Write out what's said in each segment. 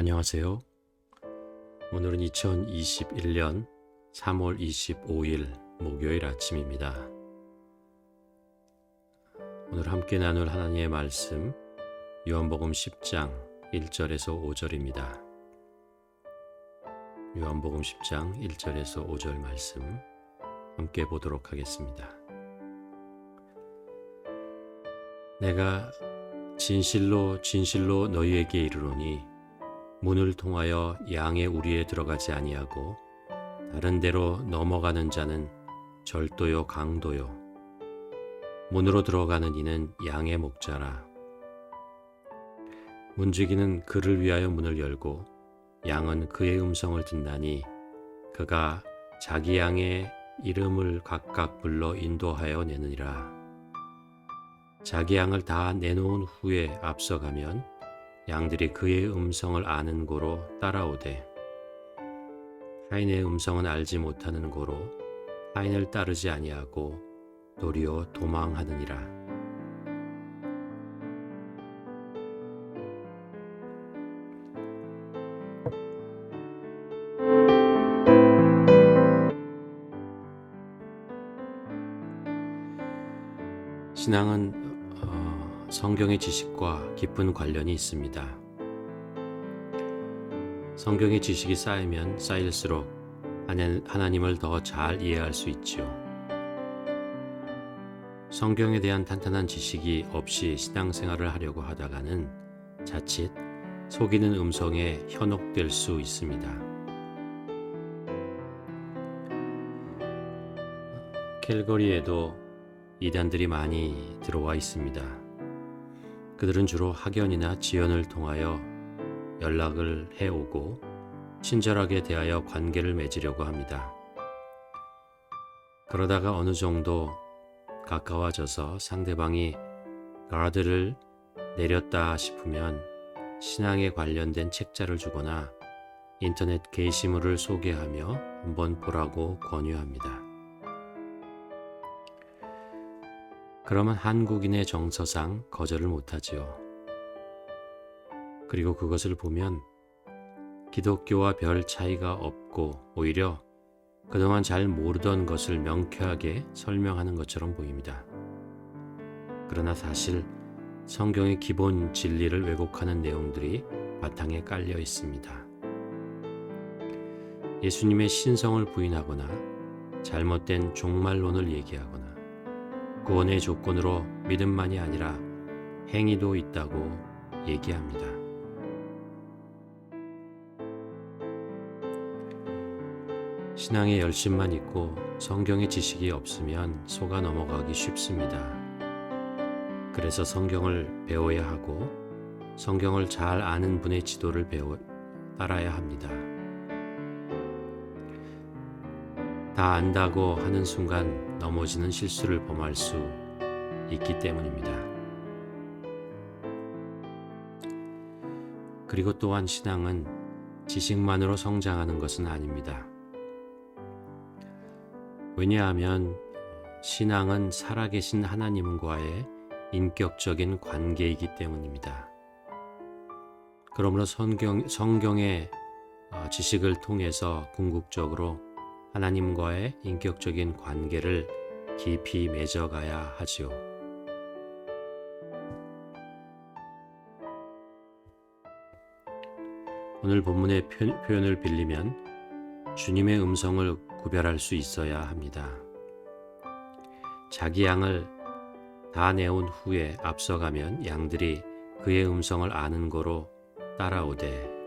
안녕하세요. 오늘은 2021년 3월 25일 목요일 아침입니다. 오늘 함께 나눌 하나님의 말씀 요한복음 10장 1절에서 5절입니다. 요한복음 10장 1절에서 5절 말씀 함께 보도록 하겠습니다. 내가 진실로 진실로 너희에게 이르노니 문을 통하여 양의 우리에 들어가지 아니하고 다른 데로 넘어가는 자는 절도요 강도요. 문으로 들어가는 이는 양의 목자라. 문지기는 그를 위하여 문을 열고 양은 그의 음성을 듣나니 그가 자기 양의 이름을 각각 불러 인도하여 내느니라. 자기 양을 다 내놓은 후에 앞서가면 양들이 그의 음성을 아는 고로 따라오되 타인의 음성은 알지 못하는 고로 타인을 따르지 아니하고 도리어 도망하느니라. 신앙은 어, 성경의 지식과 깊은 관련이 있습니다. 성경의 지식이 쌓이면 쌓일수록 하나님을 더 잘 이해할 수 있지요. 성경에 대한 탄탄한 지식이 없이 신앙생활을 하려고 하다가는 자칫 속이는 음성에 현혹될 수 있습니다. 캘거리에도 이단들이 많이 들어와 있습니다. 그들은 주로 학연이나 지연을 통하여 연락을 해오고 친절하게 대하여 관계를 맺으려고 합니다. 그러다가 어느 정도 가까워져서 상대방이 가드를 내렸다 싶으면 신앙에 관련된 책자를 주거나 인터넷 게시물을 소개하며 한번 보라고 권유합니다. 그러면 한국인의 정서상 거절을 못하지요. 그리고 그것을 보면 기독교와 별 차이가 없고 오히려 그동안 잘 모르던 것을 명쾌하게 설명하는 것처럼 보입니다. 그러나 사실 성경의 기본 진리를 왜곡하는 내용들이 바탕에 깔려 있습니다. 예수님의 신성을 부인하거나 잘못된 종말론을 얘기하거나 구원의 조건으로 믿음만이 아니라 행위도 있다고 얘기합니다. 신앙의 열심만 있고 성경의 지식이 없으면 속아 넘어가기 쉽습니다. 그래서 성경을 배워야 하고 성경을 잘 아는 분의 지도를 배워 따라야 합니다. 다 안다고 하는 순간 넘어지는 실수를 범할 수 있기 때문입니다. 그리고 또한 신앙은 지식만으로 성장하는 것은 아닙니다. 왜냐하면 신앙은 살아계신 하나님과의 인격적인 관계이기 때문입니다. 그러므로 성경, 성경의 어, 지식을 통해서 궁극적으로 하나님과의 인격적인 관계를 깊이 맺어가야 하지요. 오늘 본문의 표현을 빌리면 주님의 음성을 구별할 수 있어야 합니다. 자기 양을 다 내온 후에 앞서가면 양들이 그의 음성을 아는 거로 따라오되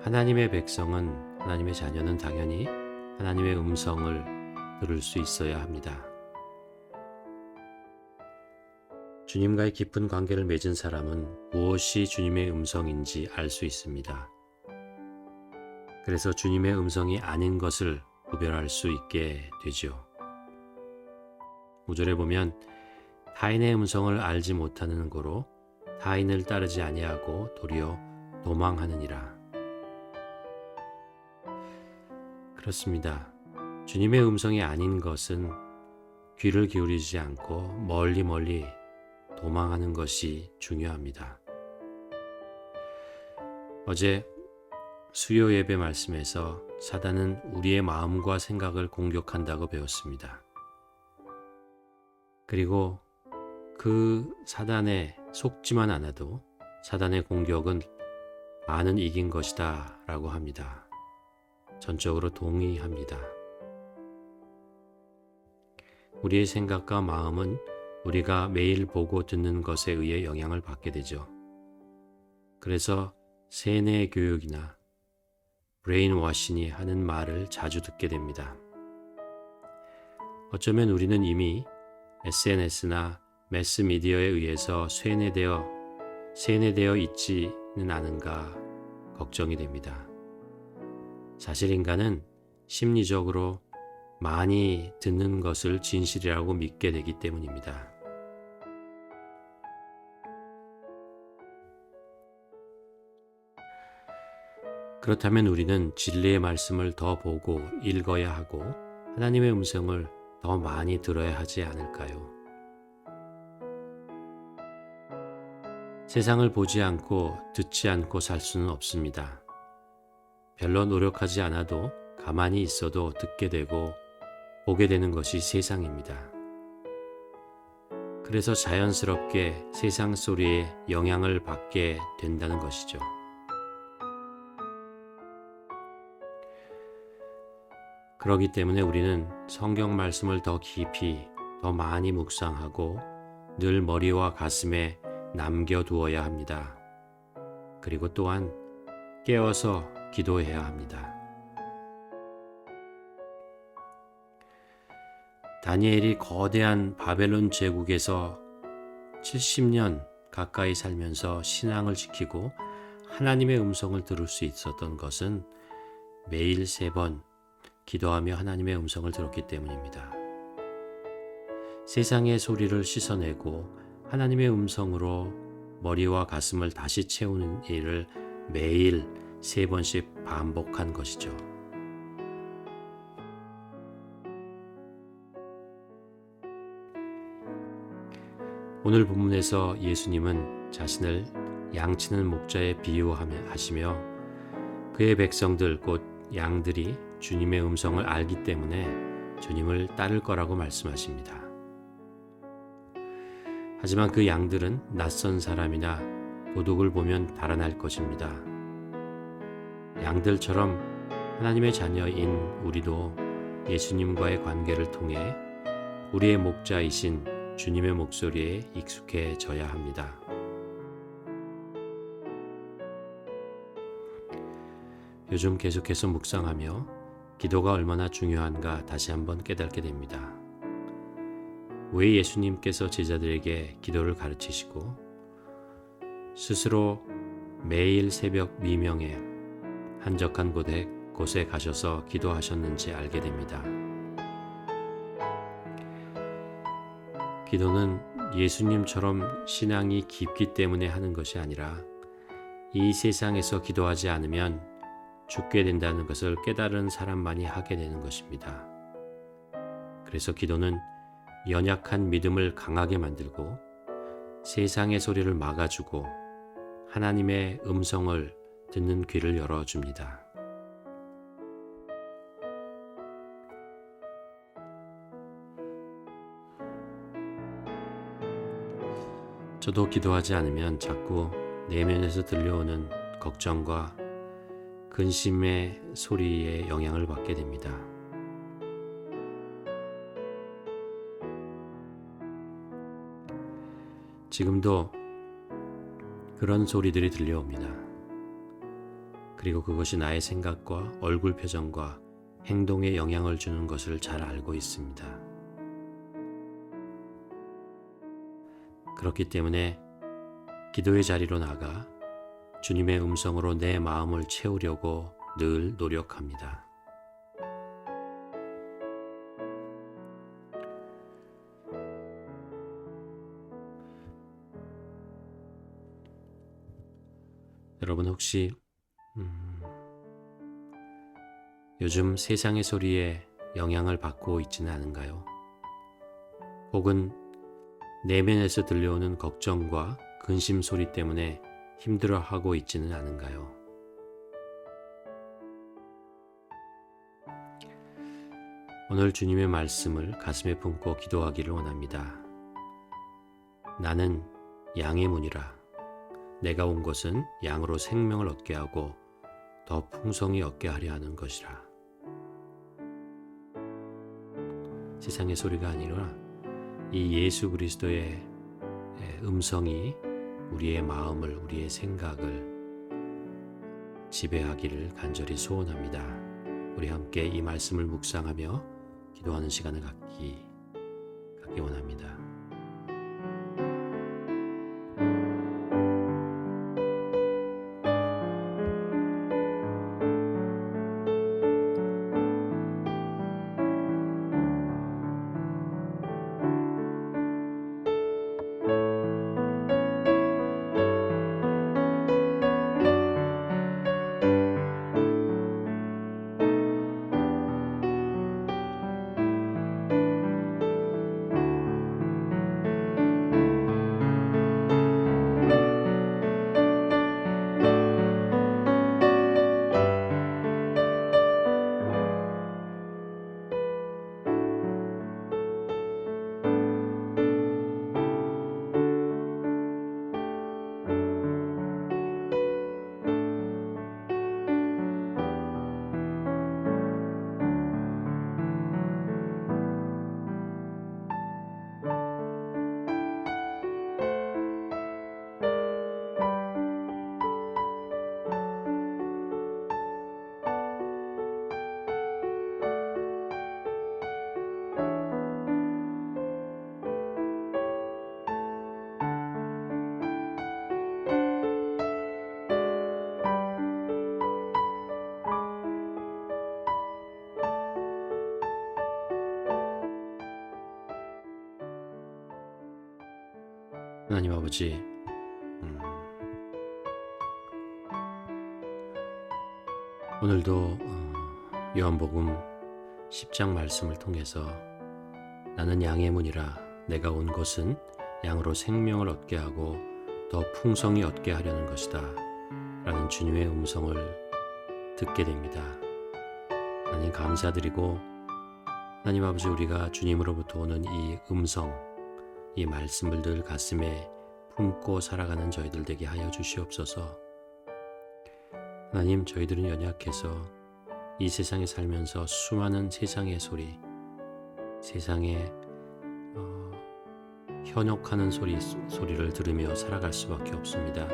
하나님의 백성은 하나님의 자녀는 당연히 하나님의 음성을 들을 수 있어야 합니다. 주님과의 깊은 관계를 맺은 사람은 무엇이 주님의 음성인지 알 수 있습니다. 그래서 주님의 음성이 아닌 것을 구별할 수 있게 되죠. 5절에 보면 타인의 음성을 알지 못하는 거로 타인을 따르지 아니하고 도리어 도망하느니라. 그렇습니다. 주님의 음성이 아닌 것은 귀를 기울이지 않고 멀리 멀리 도망하는 것이 중요합니다. 어제 수요 예배 말씀에서 사단은 우리의 마음과 생각을 공격한다고 배웠습니다. 그리고 그 사단에 속지만 않아도 사단의 공격은 많은 이긴 것이다 라고 합니다. 전적으로 동의합니다. 우리의 생각과 마음은 우리가 매일 보고 듣는 것에 의해 영향을 받게 되죠. 그래서 세뇌 교육이나 브레인워싱이 하는 말을 자주 듣게 됩니다. 어쩌면 우리는 이미 SNS나 매스미디어에 의해서 세뇌되어 세뇌되어 있지는 않은가 걱정이 됩니다. 사실 인간은 심리적으로 많이 듣는 것을 진실이라고 믿게 되기 때문입니다. 그렇다면 우리는 진리의 말씀을 더 보고 읽어야 하고 하나님의 음성을 더 많이 들어야 하지 않을까요? 세상을 보지 않고 듣지 않고 살 수는 없습니다. 별로 노력하지 않아도 가만히 있어도 듣게 되고 보게 되는 것이 세상입니다. 그래서 자연스럽게 세상 소리에 영향을 받게 된다는 것이죠. 그러기 때문에 우리는 성경 말씀을 더 깊이, 더 많이 묵상하고 늘 머리와 가슴에 남겨두어야 합니다. 그리고 또한 깨어서 기도해야 합니다. 다니엘이 거대한 바벨론 제국에서 70년 가까이 살면서 신앙을 지키고 하나님의 음성을 들을 수 있었던 것은 매일 세 번 기도하며 하나님의 음성을 들었기 때문입니다. 세상의 소리를 씻어내고 하나님의 음성으로 머리와 가슴을 다시 채우는 일을 매일 세 번씩 반복한 것이죠. 오늘 본문에서 예수님은 자신을 양치는 목자에 비유하시며 그의 백성들 곧 양들이 주님의 음성을 알기 때문에 주님을 따를 거라고 말씀하십니다. 하지만 그 양들은 낯선 사람이나 도둑을 보면 달아날 것입니다. 양들처럼 하나님의 자녀인 우리도 예수님과의 관계를 통해 우리의 목자이신 주님의 목소리에 익숙해져야 합니다. 요즘 계속해서 묵상하며 기도가 얼마나 중요한가 다시 한번 깨닫게 됩니다. 왜 예수님께서 제자들에게 기도를 가르치시고 스스로 매일 새벽 미명에 한적한 곳에, 곳에 가셔서 기도하셨는지 알게 됩니다. 기도는 예수님처럼 신앙이 깊기 때문에 하는 것이 아니라 이 세상에서 기도하지 않으면 죽게 된다는 것을 깨달은 사람만이 하게 되는 것입니다. 그래서 기도는 연약한 믿음을 강하게 만들고 세상의 소리를 막아주고 하나님의 음성을 듣는 귀를 열어줍니다. 저도 기도하지 않으면 자꾸 내면에서 들려오는 걱정과 근심의 소리에 영향을 받게 됩니다. 지금도 그런 소리들이 들려옵니다. 그리고 그것이 나의 생각과 얼굴 표정과 행동에 영향을 주는 것을 잘 알고 있습니다. 그렇기 때문에 기도의 자리로 나가 주님의 음성으로 내 마음을 채우려고 늘 노력합니다. 여러분 혹시 음. 요즘 세상의 소리에 영향을 받고 있지는 않은가요? 혹은 내면에서 들려오는 걱정과 근심 소리 때문에 힘들어하고 있지는 않은가요? 오늘 주님의 말씀을 가슴에 품고 기도하기를 원합니다. 나는 양의 문이라. 내가 온 것은 양으로 생명을 얻게 하고 더 풍성히 얻게 하려 하는 것이라. 세상의 소리가 아니라 이 예수 그리스도의 음성이 우리의 마음을, 우리의 생각을 지배하기를 간절히 소원합니다. 우리 함께 이 말씀을 묵상하며 기도하는 시간을 갖기, 갖기 원합니다. 하나님 아버지, 음, 오늘도 어, 요한복음 10장 말씀을 통해서 나는 양의 문이라 내가 온 것은 양으로 생명을 얻게 하고 더 풍성히 얻게 하려는 것이다. 라는 주님의 음성을 듣게 됩니다. 하나님 감사드리고 하나님 아버지 우리가 주님으로부터 오는 이 음성 이 말씀을 늘 가슴에 품고 살아가는 저희들 되게 하여 주시옵소서. 하나님, 저희들은 연약해서 이 세상에 살면서 수많은 세상의 소리, 세상에 어, 현혹하는 소리 소리를 들으며 살아갈 수밖에 없습니다.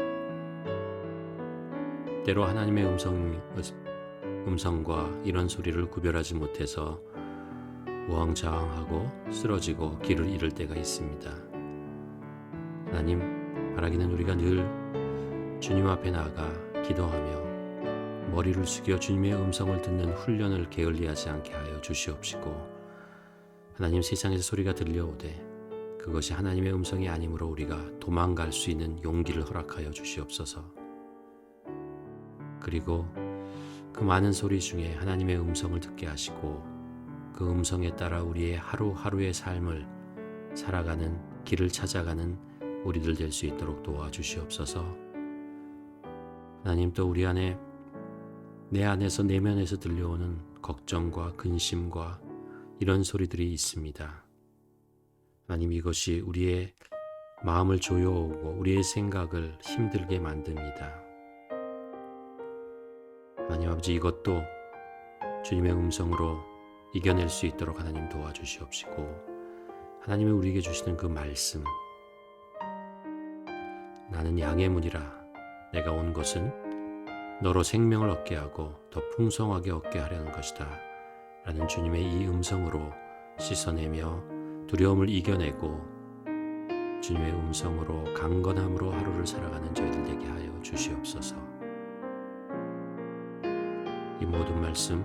때로 하나님의 음성 음성과 이런 소리를 구별하지 못해서 우왕좌왕하고 쓰러지고 길을 잃을 때가 있습니다. 하나님, 바라기는 우리가 늘 주님 앞에 나아가 기도하며 머리를 숙여 주님의 음성을 듣는 훈련을 게을리하지 않게 하여 주시옵시고 하나님 세상에서 소리가 들려오되 그것이 하나님의 음성이 아니므로 우리가 도망갈 수 있는 용기를 허락하여 주시옵소서. 그리고 그 많은 소리 중에 하나님의 음성을 듣게 하시고 그 음성에 따라 우리의 하루하루의 삶을 살아가는 길을 찾아가는 우리들 될 수 있도록 도와주시옵소서. 하나님 또 우리 안에 내 안에서 내면에서 들려오는 걱정과 근심과 이런 소리들이 있습니다. 하나님 이것이 우리의 마음을 조여오고 우리의 생각을 힘들게 만듭니다. 하나님 아버지 이것도 주님의 음성으로 이겨낼 수 있도록 하나님 도와주시옵시고 하나님이 우리에게 주시는 그 말씀. 나는 양의 문이라. 내가 온 것은 너로 생명을 얻게 하고 더 풍성하게 얻게 하려는 것이다. 라는 주님의 이 음성으로 씻어내며 두려움을 이겨내고 주님의 음성으로 강건함으로 하루를 살아가는 저희들 되게 하여 주시옵소서. 이 모든 말씀